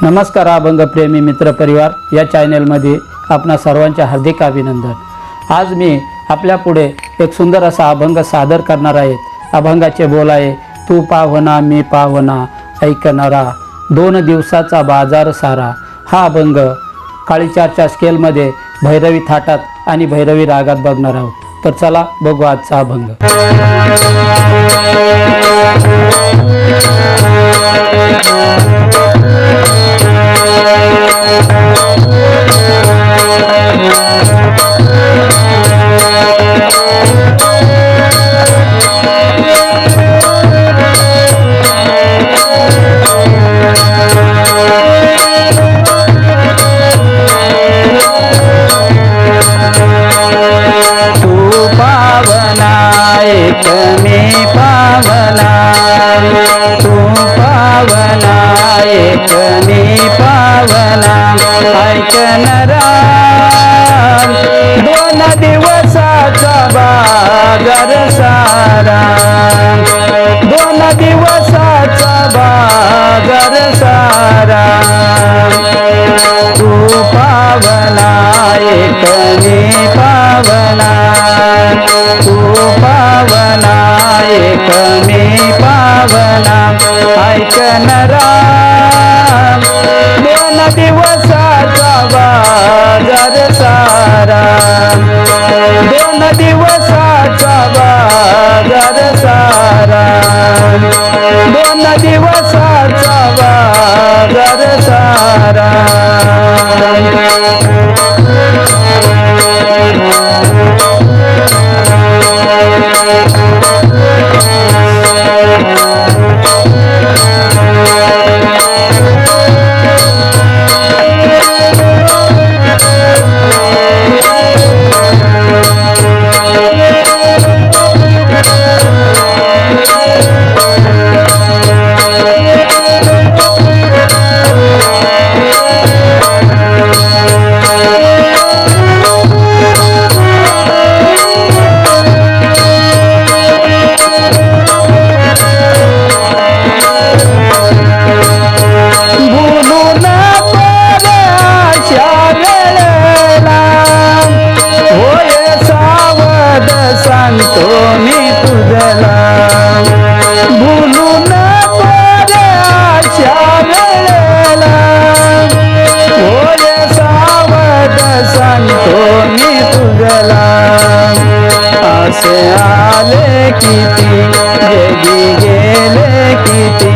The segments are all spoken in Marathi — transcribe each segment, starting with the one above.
नमस्कार अभंगप्रेमी मित्रपरिवार या चॅनेलमध्ये आपणा सर्वांचे हार्दिक अभिनंदन. आज मी आपल्या पुढे एक सुंदर असा अभंग सादर करणार आहे. अभंगाचे बोल आहे तू पावना मी पावना ऐकणारा दोन दिवसाचा बाजार सारा. हा अभंग काळीचारच्या स्केलमध्ये भैरवी थाटात आणि भैरवी रागात बघणार आहोत. तर चला बघू आजचा अभंग. ऐकणारा. दोन दिवसाचा बाजार सारा. दोन दिवसाचा बाजार सारा. तू पावन आले किती? गेली गेले किती?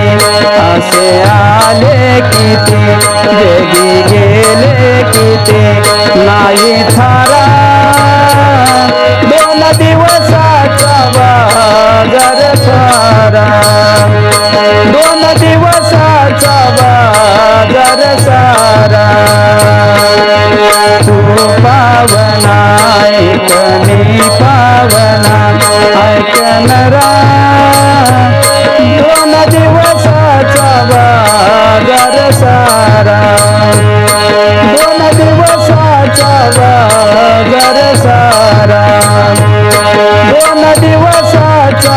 असे आले किती? दिवसाचा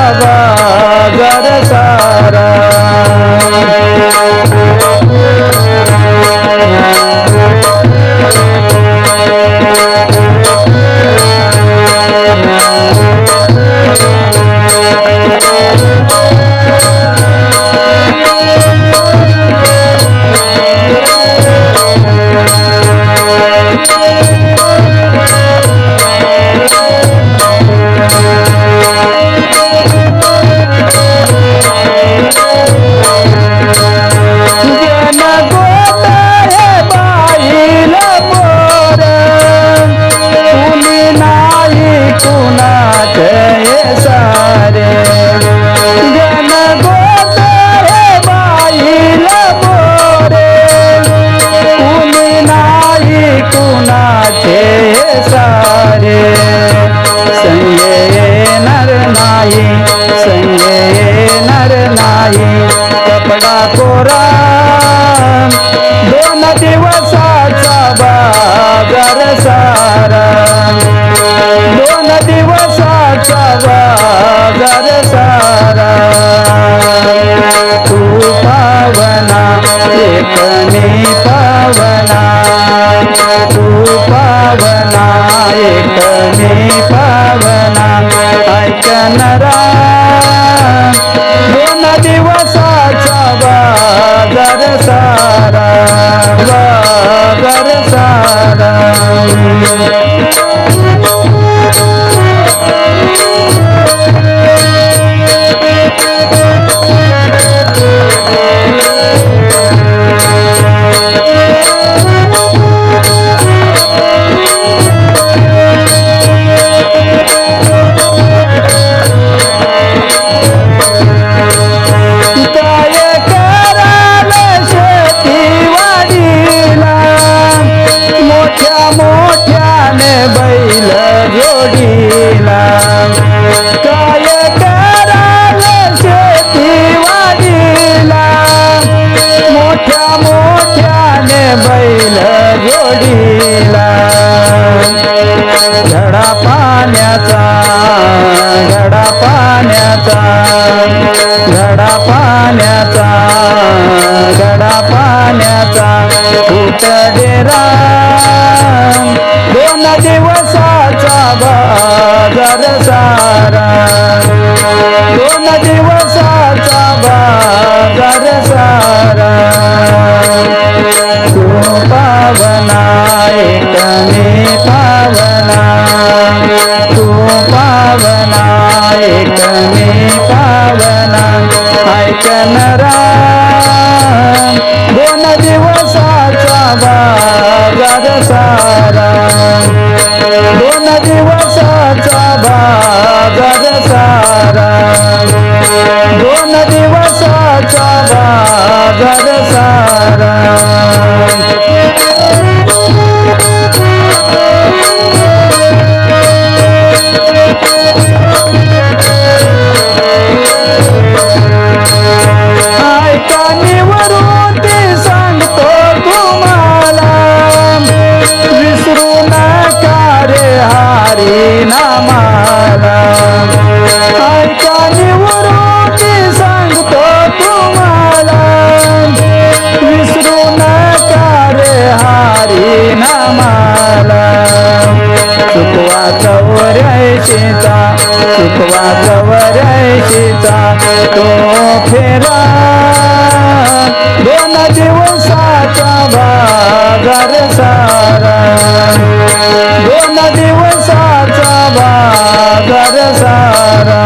दिवसाचा बाजार सारा. दोन दिवसाचा बाजार सारा. तू पावना एक मी पावना. तू पावना एक मी पावना. ऐकणारा दोन दिवसाचा बाजार सारा. बाजार या दिवसाचा बाजार सारा. दोन दिवसाचा बाजार सारा. तू पावना एक पावना. तू पावना एक पावना. पावना ऐकणारा दोन दिवसाचा बाजार सारा. चुकवा चौऱ्याशीचा तो फेरा। दोन दिवसाचा बाजार सारा। दोन दिवसाचा बाजार सारा।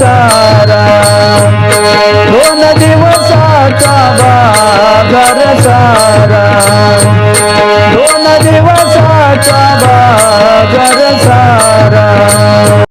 सारा. दोन दिवसाचा बाघर सारा. दोन दिवसाचा बाघर सारा.